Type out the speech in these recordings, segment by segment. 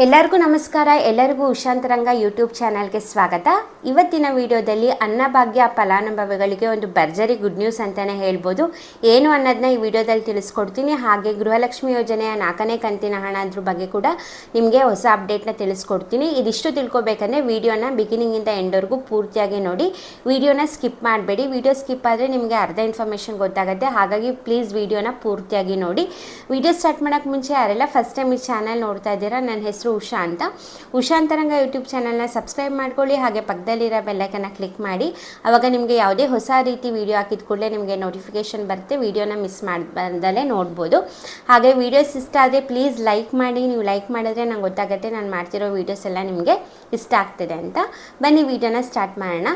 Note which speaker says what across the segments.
Speaker 1: ಎಲ್ಲರಿಗೂ ನಮಸ್ಕಾರ, ಎಲ್ಲರಿಗೂ ಉಶಾಂತರಂಗ ಯೂಟ್ಯೂಬ್ ಚಾನಲ್ಗೆ ಸ್ವಾಗತ. ಇವತ್ತಿನ ವಿಡಿಯೋದಲ್ಲಿ ಅನ್ನಭಾಗ್ಯ ಫಲಾನುಭವಿಗಳಿಗೆ ಒಂದು ಭರ್ಜರಿ ಗುಡ್ ನ್ಯೂಸ್ ಅಂತಲೇ ಹೇಳ್ಬೋದು. ಏನು ಅನ್ನೋದನ್ನ ಈ ವಿಡಿಯೋದಲ್ಲಿ ತಿಳಿಸ್ಕೊಡ್ತೀನಿ. ಹಾಗೆ ಗೃಹಲಕ್ಷ್ಮಿ ಯೋಜನೆಯ ನಾಲ್ಕನೇ ಕಂತಿನ ಹಣ ಅದ್ರ ಬಗ್ಗೆ ಕೂಡ ನಿಮಗೆ ಹೊಸ ಅಪ್ಡೇಟ್ನ ತಿಳಿಸ್ಕೊಡ್ತೀನಿ. ಇದಿಷ್ಟು ತಿಳ್ಕೊಬೇಕಂದ್ರೆ ವಿಡಿಯೋನ ಬಿಗಿನಿಂಗಿಂದ ಎಂಡ್ವರೆಗೂ ಪೂರ್ತಿಯಾಗಿ ನೋಡಿ. ವಿಡಿಯೋನ ಸ್ಕಿಪ್ ಮಾಡಬೇಡಿ. ವಿಡಿಯೋ ಸ್ಕಿಪ್ ಆದರೆ ನಿಮಗೆ ಅರ್ಧ ಇನ್ಫಾರ್ಮೇಷನ್ ಗೊತ್ತಾಗುತ್ತೆ. ಹಾಗಾಗಿ ಪ್ಲೀಸ್ ವಿಡಿಯೋನ ಪೂರ್ತಿಯಾಗಿ ನೋಡಿ. ವಿಡಿಯೋ ಸ್ಟಾರ್ಟ್ ಮಾಡೋಕ್ಕೆ ಮುಂಚೆ ಯಾರೆಲ್ಲ ಫಸ್ಟ್ ಟೈಮ್ ಈ ಚಾನಲ್ ನೋಡ್ತಾ ಇದ್ದೀರಾ ನನ್ನ ಹೆಸರು ಉಷಾ ಅಂತ. ಉಷಾ ಅಂತರಂಗ ಯೂಟ್ಯೂಬ್ ಚಾನಲ್ನ ಸಬ್ಸ್ಕ್ರೈಬ್ ಮಾಡ್ಕೊಳ್ಳಿ, ಹಾಗೆ ಪಕ್ಕದಲ್ಲಿರೋ ಬೆಲ್ಲೈಕನ್ನ ಕ್ಲಿಕ್ ಮಾಡಿ. ಆವಾಗ ನಿಮಗೆ ಯಾವುದೇ ಹೊಸ ರೀತಿ ವಿಡಿಯೋ ಹಾಕಿದ ಕೂಡಲೇ ನಿಮಗೆ ನೋಟಿಫಿಕೇಶನ್ ಬರುತ್ತೆ ವಿಡಿಯೋನ ಮಿಸ್ ಮಾಡಲೇ ನೋಡ್ಬೋದು. ಹಾಗೆ ವೀಡಿಯೋಸ್ ಇಷ್ಟ ಆದರೆ ಪ್ಲೀಸ್ ಲೈಕ್ ಮಾಡಿ, ನೀವು ಲೈಕ್ ಮಾಡಿದ್ರೆ ನಂಗೆ ಗೊತ್ತಾಗುತ್ತೆ ನಾನು ಮಾಡ್ತಿರೋ ವೀಡಿಯೋಸ್ ಎಲ್ಲ ನಿಮಗೆ ಇಷ್ಟ ಆಗ್ತಿದೆ ಅಂತ. ಬನ್ನಿ ವೀಡಿಯೋನ ಸ್ಟಾರ್ಟ್ ಮಾಡೋಣ.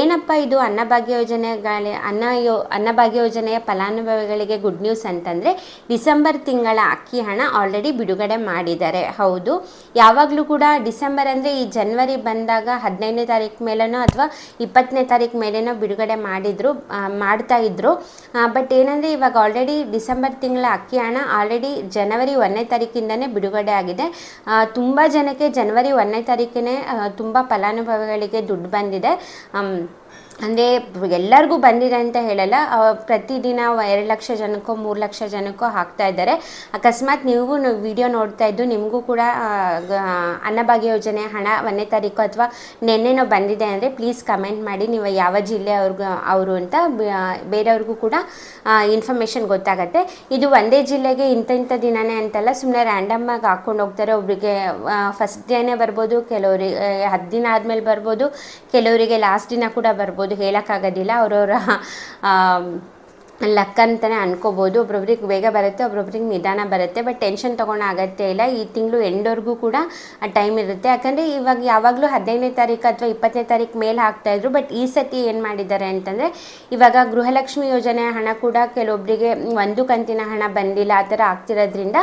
Speaker 1: ಏನಪ್ಪ ಇದು ಅನ್ನಭಾಗ್ಯ ಯೋಜನೆಗಳ, ಅನ್ನ ಯೋ, ಅನ್ನಭಾಗ್ಯ ಯೋಜನೆಯ ಫಲಾನುಭವಿಗಳಿಗೆ ಗುಡ್ ನ್ಯೂಸ್ ಅಂತಂದರೆ ಡಿಸೆಂಬರ್ ತಿಂಗಳ ಅಕ್ಕಿ ಹಣ ಆಲ್ರೆಡಿ ಬಿಡುಗಡೆ ಮಾಡಿದ್ದಾರೆ. ಹೌದು. ಯಾವಾಗಲೂ ಕೂಡ ಡಿಸೆಂಬರ್ ಅಂದರೆ ಈ ಜನ್ವರಿ ಬಂದಾಗ ಹದಿನೈದನೇ ತಾರೀಕು ಮೇಲೇನೋ ಅಥವಾ ಇಪ್ಪತ್ತನೇ ತಾರೀಕು ಮೇಲೇನೋ ಬಿಡುಗಡೆ ಮಾಡಿದ್ರು ಮಾಡ್ತಾ ಇದ್ರು. ಬಟ್ ಏನಂದರೆ ಇವಾಗ ಆಲ್ರೆಡಿ ಡಿಸೆಂಬರ್ ತಿಂಗಳ ಅಕ್ಕಿ ಹಣ ಆಲ್ರೆಡಿ ಜನವರಿ ಒಂದನೇ ತಾರೀಕಿಂದನೇ ಬಿಡುಗಡೆ ಆಗಿದೆ. ತುಂಬ ಜನಕ್ಕೆ ಜನವರಿ ಒಂದನೇ ತಾರೀಕಿನೇ ತುಂಬ ಫಲಾನುಭವಿಗಳಿಗೆ ದುಡ್ಡು ಬಂದಿದೆ. ಅಂದರೆ ಎಲ್ಲರಿಗೂ ಬಂದಿದೆ ಅಂತ ಹೇಳಲ್ಲ ಪ್ರತಿದಿನ ಎರಡು ಲಕ್ಷ ಜನಕ್ಕೋ, ಮೂರು ಲಕ್ಷ ಜನಕ್ಕೋ ಹಾಕ್ತಾ ಇದ್ದಾರೆ. ಅಕಸ್ಮಾತ್ ನೀವು ವಿಡಿಯೋ ನೋಡ್ತಾ ಇದ್ದು ನಿಮಗೂ ಕೂಡ ಅನ್ನಭಾಗ್ಯ ಯೋಜನೆ ಹಣ ಒಂದನೇ ತಾರೀಕು ಅಥವಾ ನೆನ್ನೆನೋ ಬಂದಿದೆ ಅಂದರೆ ಪ್ಲೀಸ್ ಕಮೆಂಟ್ ಮಾಡಿ, ನೀವು ಯಾವ ಜಿಲ್ಲೆ ಅವ್ರಿಗೂ, ಅವರು ಅಂತ ಬೇರೆಯವ್ರಿಗೂ ಕೂಡ ಇನ್ಫಾರ್ಮೇಷನ್ ಗೊತ್ತಾಗತ್ತೆ. ಇದು ಒಂದೇ ಜಿಲ್ಲೆಗೆ ಇಂಥ ಇಂಥ ದಿನನೇ ಅಂತಲ್ಲ ಸುಮ್ಮನೆ ರ್ಯಾಂಡಮ್ ಆಗಿ ಹಾಕ್ಕೊಂಡು ಹೋಗ್ತಾರೆ. ಒಬ್ಬರಿಗೆ ಫಸ್ಟ್ ಡೇನೇ ಬರ್ಬೋದು, ಕೆಲವರಿಗೆ, ಹತ್ತು ದಿನ ಆದಮೇಲೆ ಬರ್ಬೋದು, ಕೆಲವರಿಗೆ ಲಾಸ್ಟ್ ದಿನ ಕೂಡ ಬರ್ಬೋದು. ಹೇಳೋಕ್ಕಾಗೋದಿಲ್ಲ ಅವರವರ ಲಕ್ ಅಂತಲೇ ಅನ್ಕೋಬೋದು. ಒಬ್ಬೊಬ್ರಿಗೆ ಬೇಗ ಬರುತ್ತೆ ಒಬ್ಬೊಬ್ರಿಗೆ ನಿಧಾನ ಬರುತ್ತೆ. ಬಟ್ ಟೆನ್ಷನ್ ತೊಗೊಳೋ ಅಗತ್ಯ ಇಲ್ಲ. ಈ ತಿಂಗಳು ಎಂಡ್ವರೆಗೂ ಕೂಡ ಆ ಟೈಮ್ ಇರುತ್ತೆ. ಯಾಕಂದರೆ ಇವಾಗ ಯಾವಾಗಲೂ ಹದಿನೈದನೇ ತಾರೀಕು ಅಥವಾ ಇಪ್ಪತ್ತನೇ ತಾರೀಕು ಮೇಲೆ ಹಾಕ್ತಾಯಿದ್ರು ಬಟ್ ಈ ಸತಿ ಏನು ಮಾಡಿದ್ದಾರೆ ಅಂತಂದರೆ, ಇವಾಗ ಗೃಹಲಕ್ಷ್ಮಿ ಯೋಜನೆಯ ಹಣ ಕೂಡ ಕೆಲವೊಬ್ಬರಿಗೆ ಒಂದು ಕಂತಿನ ಹಣ ಬಂದಿಲ್ಲ, ಆ ಥರ ಆಗ್ತಿರೋದ್ರಿಂದ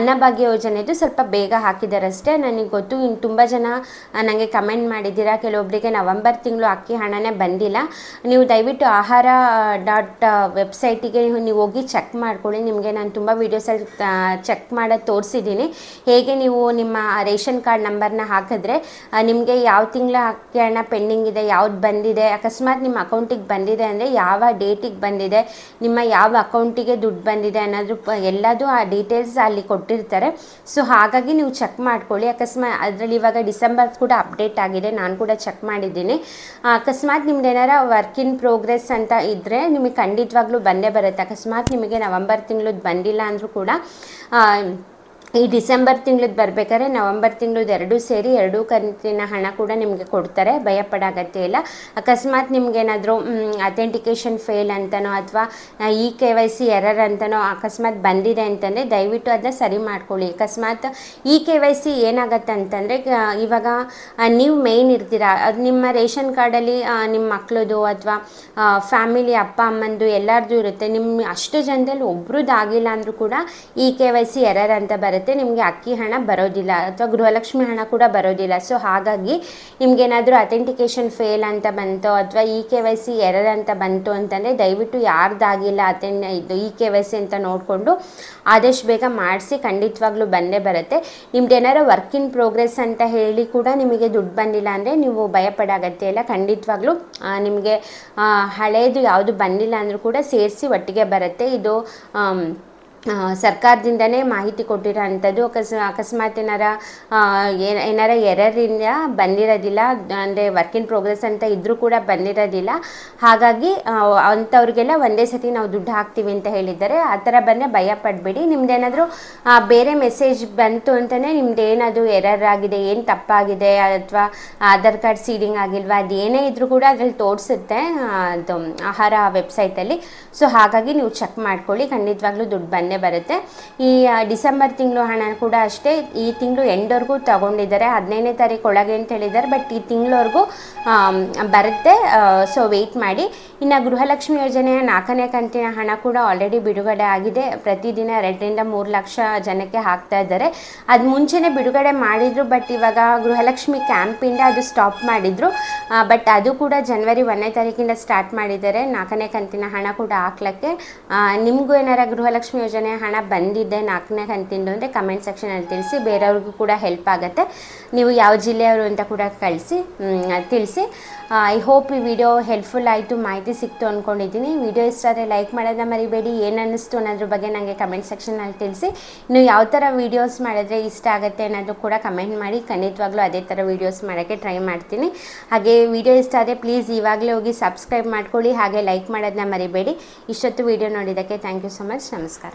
Speaker 1: ಅನ್ನಭಾಗ್ಯ ಯೋಜನೆದು ಸ್ವಲ್ಪ ಬೇಗ ಹಾಕಿದ್ದಾರೆ ಅಷ್ಟೇ ನನಗೆ ಗೊತ್ತು ಇನ್ನು ತುಂಬ ಜನ ನನಗೆ ಕಮೆಂಟ್ ಮಾಡಿದ್ದೀರಾ. ಕೆಲವೊಬ್ಬರಿಗೆ ನವಂಬರ್ ತಿಂಗಳು ಅಕ್ಕಿ ಹಣನೇ ಬಂದಿಲ್ಲ. ನೀವು ದಯವಿಟ್ಟು ಆಹಾರ ಡಾಟ್ ವೆಬ್ಸೈಟಿಗೆ ನೀವು ಹೋಗಿ ಚೆಕ್ ಮಾಡ್ಕೊಳ್ಳಿ. ನಿಮಗೆ ನಾನು ತುಂಬ ವೀಡಿಯೋಸಲ್ಲಿ ಚೆಕ್ ಮಾಡೋದು ತೋರಿಸಿದ್ದೀನಿ. ಹೇಗೆ ನೀವು ನಿಮ್ಮ ರೇಷನ್ ಕಾರ್ಡ್ ನಂಬರ್ನ ಹಾಕಿದ್ರೆ ನಿಮಗೆ ಯಾವ ತಿಂಗಳ ಹಣ ಪೆಂಡಿಂಗ್ ಇದೆ, ಯಾವ್ದು ಬಂದಿದೆ, ಅಕಸ್ಮಾತ್ ನಿಮ್ಮ ಅಕೌಂಟಿಗೆ ಬಂದಿದೆ ಅಂದರೆ ಯಾವ ಡೇಟಿಗೆ ಬಂದಿದೆ, ನಿಮ್ಮ ಯಾವ ಅಕೌಂಟಿಗೆ ದುಡ್ಡು ಬಂದಿದೆ ಅನ್ನೋದು ಎಲ್ಲದೂ ಆ ಡೀಟೇಲ್ಸ್ ಅಲ್ಲಿ ಕೊಟ್ಟಿರ್ತಾರೆ. ಸೊ ಹಾಗಾಗಿ ನೀವು ಚೆಕ್ ಮಾಡ್ಕೊಳ್ಳಿ. ಅಕಸ್ಮಾತ್ ಅದರಲ್ಲಿ ಇವಾಗ ಡಿಸೆಂಬರ್ ಕೂಡ ಅಪ್ಡೇಟ್ ಆಗಿದೆ. ನಾನು ಕೂಡ ಚೆಕ್ ಮಾಡಿದ್ದೀನಿ. ಅಕಸ್ಮಾತ್ ನಿಮ್ದು ಏನಾರ ವರ್ಕ್ ಇನ್ ಪ್ರೋಗ್ರೆಸ್ ಅಂತ ಇದ್ದರೆ ನಿಮಗೆ ಖಂಡಿತವಾಗ್ಲೂ ಬಂದೇ ಬರುತ್ತೆ. ಅಕಸ್ಮಾತ್ ನಿಮಗೆ ನವಂಬರ್ ತಿಂಗಳದ್ದು ಬಂದಿಲ್ಲ ಅಂದರೂ ಕೂಡ ಈ ಡಿಸೆಂಬರ್ ತಿಂಗಳದ್ದು ಬರ್ಬೇಕಾದ್ರೆ ನವಂಬರ್ ತಿಂಗಳದ್ದು ಎರಡೂ ಸೇರಿ ಎರಡೂ ಕಂತಿನ ಹಣ ಕೂಡ ನಿಮಗೆ ಕೊಡ್ತಾರೆ. ಅಗತ್ಯ ಇಲ್ಲ. ಅಕಸ್ಮಾತ್ ನಿಮ್ಗೇನಾದರೂ ಅಥೆಂಟಿಕೇಷನ್ ಫೇಲ್ ಅಂತನೋ ಅಥವಾ E K Y C error ಅಂತನೋ ಅಕಸ್ಮಾತ್ ಬಂದಿದೆ ಅಂತಂದರೆ ದಯವಿಟ್ಟು ಅದನ್ನ ಸರಿ ಮಾಡ್ಕೊಳ್ಳಿ. ಅಕಸ್ಮಾತ್ ಇ ಕೆ ವೈ ಸಿ ಏನಾಗತ್ತೆ ಅಂತಂದರೆ ಇವಾಗ ನೀವು ಮೇಯ್ನ್ ಇರ್ತೀರಾ. ಅದು ನಿಮ್ಮ ರೇಷನ್ ಕಾರ್ಡಲ್ಲಿ ನಿಮ್ಮ ಮಕ್ಕಳದು ಅಥವಾ ಫ್ಯಾಮಿಲಿ ಅಪ್ಪ, ಅಮ್ಮಂದು ಎಲ್ಲರದು ಇರುತ್ತೆ. ನಿಮ್ಮ ಅಷ್ಟು ಜನದಲ್ಲಿ ಒಬ್ರದ್ದು ಆಗಿಲ್ಲ ಅಂದರೂ ಕೂಡ E K Y C error ಅಂತ ಬರುತ್ತೆ. ನಿಮಗೆ ಅಕ್ಕಿ ಹಣ ಬರೋದಿಲ್ಲ ಅಥವಾ ಗೃಹಲಕ್ಷ್ಮಿ ಹಣ ಕೂಡ ಬರೋದಿಲ್ಲ. ಸೊ ಹಾಗಾಗಿ ನಿಮಗೇನಾದರೂ ಅಥೆಂಟಿಕೇಷನ್ ಫೇಲ್ ಅಂತ ಬಂತು ಅಥವಾ E K Y C error ಅಂತ ಬಂತು ಅಂತಂದರೆ ದಯವಿಟ್ಟು ಯಾರ್ದಾಗಿಲ್ಲ ಅಥೆನ್ ಇದು ಇ ಕೆ ವೈ ಸಿ ಅಂತ ನೋಡಿಕೊಂಡು ಆದಷ್ಟು ಬೇಗ ಮಾಡಿಸಿ ಖಂಡಿತವಾಗ್ಲೂ ಬಂದೇ ಬರುತ್ತೆ. ನಿಮ್ದು ಏನಾರು ವರ್ಕ್ ಇನ್ ಪ್ರೋಗ್ರೆಸ್ ಅಂತ ಹೇಳಿ ಕೂಡ ನಿಮಗೆ ದುಡ್ಡು ಬಂದಿಲ್ಲ ಅಂದರೆ ನೀವು ಭಯಪಡಾಗತ್ತೆ ಅಗತ್ಯ ಇಲ್ಲ. ಖಂಡಿತವಾಗ್ಲೂ ನಿಮಗೆ ಹಳೆಯದು ಯಾವುದು ಬಂದಿಲ್ಲ ಅಂದರೂ ಕೂಡ ಸೇರಿಸಿ ಒಟ್ಟಿಗೆ ಬರುತ್ತೆ. ಇದು ಸರ್ಕಾರದಿಂದನೇ ಮಾಹಿತಿ ಕೊಟ್ಟಿರೋ ಅಂಥದ್ದು ಅಕಸ್, ಅಕಸ್ಮಾತ್ ಏನಾರ ಏನಾರ ಎರರಿಂದ ಬಂದಿರೋದಿಲ್ಲ, ಅಂದರೆ ವರ್ಕ್ ಇನ್ ಪ್ರೋಗ್ರೆಸ್ ಅಂತ ಇದ್ದರೂ ಕೂಡ ಬಂದಿರೋದಿಲ್ಲ. ಹಾಗಾಗಿ ಅಂಥವ್ರಿಗೆಲ್ಲ ಒಂದೇ ಸತಿ ನಾವು ದುಡ್ಡು ಹಾಕ್ತೀವಿ ಅಂತ ಹೇಳಿದ್ದಾರೆ. ಆ ಥರ ಬಂದರೆ ಭಯ ಪಡಬೇಡಿ. ನಿಮ್ದೇನಾದರೂ ಬೇರೆ ಮೆಸೇಜ್ ಬಂತು ಅಂತಲೇ ನಿಮ್ದು ಏನದು ಎರರ್ ಆಗಿದೆ, ಏನು ತಪ್ಪಾಗಿದೆ, ಅಥವಾ ಆಧಾರ್ ಕಾರ್ಡ್ ಸೀಡಿಂಗ್ ಆಗಿಲ್ವಾ, ಅದು ಏನೇ ಇದ್ರೂ ಕೂಡ ಅದರಲ್ಲಿ ತೋರಿಸುತ್ತೆ ಅದು, ಆಹಾರ ವೆಬ್ಸೈಟಲ್ಲಿ ಸೊ ಹಾಗಾಗಿ ನೀವು ಚೆಕ್ ಮಾಡ್ಕೊಳ್ಳಿ. ಖಂಡಿತವಾಗ್ಲೂ ದುಡ್ಡು ಬಂದೇ ಬರುತ್ತೆ. ಈ ಡಿಸೆಂಬರ್ ತಿಂಗಳು ಹಣ ಕೂಡ ಅಷ್ಟೇ ಈ ತಿಂಗಳು ಎಂಡವರೆಗೂ ತಗೊಂಡಿದ್ದಾರೆ. ಹದಿನೈದನೇ ತಾರೀಕು ಒಳಗೆ ಅಂತ ಹೇಳಿದ್ದಾರೆ. ಬಟ್ ಈ ತಿಂಗಳವರೆಗೂ ಬರುತ್ತೆ. ಸೊ ವೆಯ್ಟ್ ಮಾಡಿ. ಇನ್ನು ಗೃಹಲಕ್ಷ್ಮಿ ಯೋಜನೆಯ ನಾಲ್ಕನೇ ಕಂತಿನ ಹಣ ಕೂಡ ಆಲ್ರೆಡಿ ಬಿಡುಗಡೆ ಆಗಿದೆ. ಪ್ರತಿದಿನ ಎರಡರಿಂದ ಮೂರು ಲಕ್ಷ ಜನಕ್ಕೆ ಹಾಕ್ತಾ ಇದ್ದಾರೆ. ಅದು ಮುಂಚೆನೇ ಬಿಡುಗಡೆ ಮಾಡಿದ್ರು, ಬಟ್ ಇವಾಗ ಗೃಹಲಕ್ಷ್ಮಿ ಕ್ಯಾಂಪಿಂದ ಅದು ಸ್ಟಾಪ್ ಮಾಡಿದ್ರು. ಬಟ್ ಅದು ಕೂಡ ಜನವರಿ ಒಂದನೇ ತಾರೀಕಿಂದ ಸ್ಟಾರ್ಟ್ ಮಾಡಿದ್ದಾರೆ. ನಾಲ್ಕನೇ ಕಂತಿನ ಹಣ ಕೂಡ ಹಾಕ್ಲಿಕ್ಕೆ. ನಿಮಗೂ ಏನಾರ ಗೃಹಲಕ್ಷ್ಮಿ ಯೋಜನೆ ಹಣ ಬಂದಿದೆ, ನಾಲ್ಕನೇ ಕಂತಿಂದು ಅಂದರೆ ಕಮೆಂಟ್ ಸೆಕ್ಷನಲ್ಲಿ ತಿಳಿಸಿ, ಬೇರೆಯವ್ರಿಗೂ ಕೂಡ ಹೆಲ್ಪ್ ಆಗುತ್ತೆ. ನೀವು ಯಾವ ಜಿಲ್ಲೆಯವರು ಅಂತ ಕೂಡ ಕಳಿಸಿ ತಿಳಿಸಿ. ಐ ಹೋಪ್ ಈ ವಿಡಿಯೋ ಹೆಲ್ಪ್ಫುಲ್ ಆಯಿತು, ಮಾಹಿತಿ ಸಿಕ್ತು ಅಂದ್ಕೊಂಡಿದ್ದೀನಿ ವಿಡಿಯೋ ಇಷ್ಟ ಆದರೆ ಲೈಕ್ ಮಾಡೋದನ್ನ ಮರಿಬೇಡಿ. ಏನು ಅನ್ನಿಸ್ತು ಅನ್ನೋದ್ರ ಬಗ್ಗೆ ನನಗೆ ಕಮೆಂಟ್ ಸೆಕ್ಷನಲ್ಲಿ ತಿಳಿಸಿ. ಇನ್ನು ಯಾವ ಥರ ವೀಡಿಯೋಸ್ ಮಾಡಿದ್ರೆ ಇಷ್ಟ ಆಗುತ್ತೆ ಅನ್ನೋದು ಕೂಡ ಕಮೆಂಟ್ ಮಾಡಿ. ಖಂಡಿತವಾಗ್ಲೂ ಅದೇ ಥರ ವೀಡಿಯೋಸ್ ಮಾಡೋಕ್ಕೆ ಟ್ರೈ ಮಾಡ್ತೀನಿ. ಹಾಗೆ ವಿಡಿಯೋ ಇಷ್ಟ ಆದರೆ ಪ್ಲೀಸ್ ಇವಾಗಲೇ ಹೋಗಿ ಸಬ್ಸ್ಕ್ರೈಬ್ ಮಾಡ್ಕೊಳ್ಳಿ. ಹಾಗೆ ಲೈಕ್ ಮಾಡೋದನ್ನ ಮರಿಬೇಡಿ. ಇಷ್ಟೊತ್ತು ವಿಡಿಯೋ ನೋಡಿದ್ದಕ್ಕೆ ಥ್ಯಾಂಕ್ ಯು ಸೊ ಮಚ್ ನಮಸ್ಕಾರ.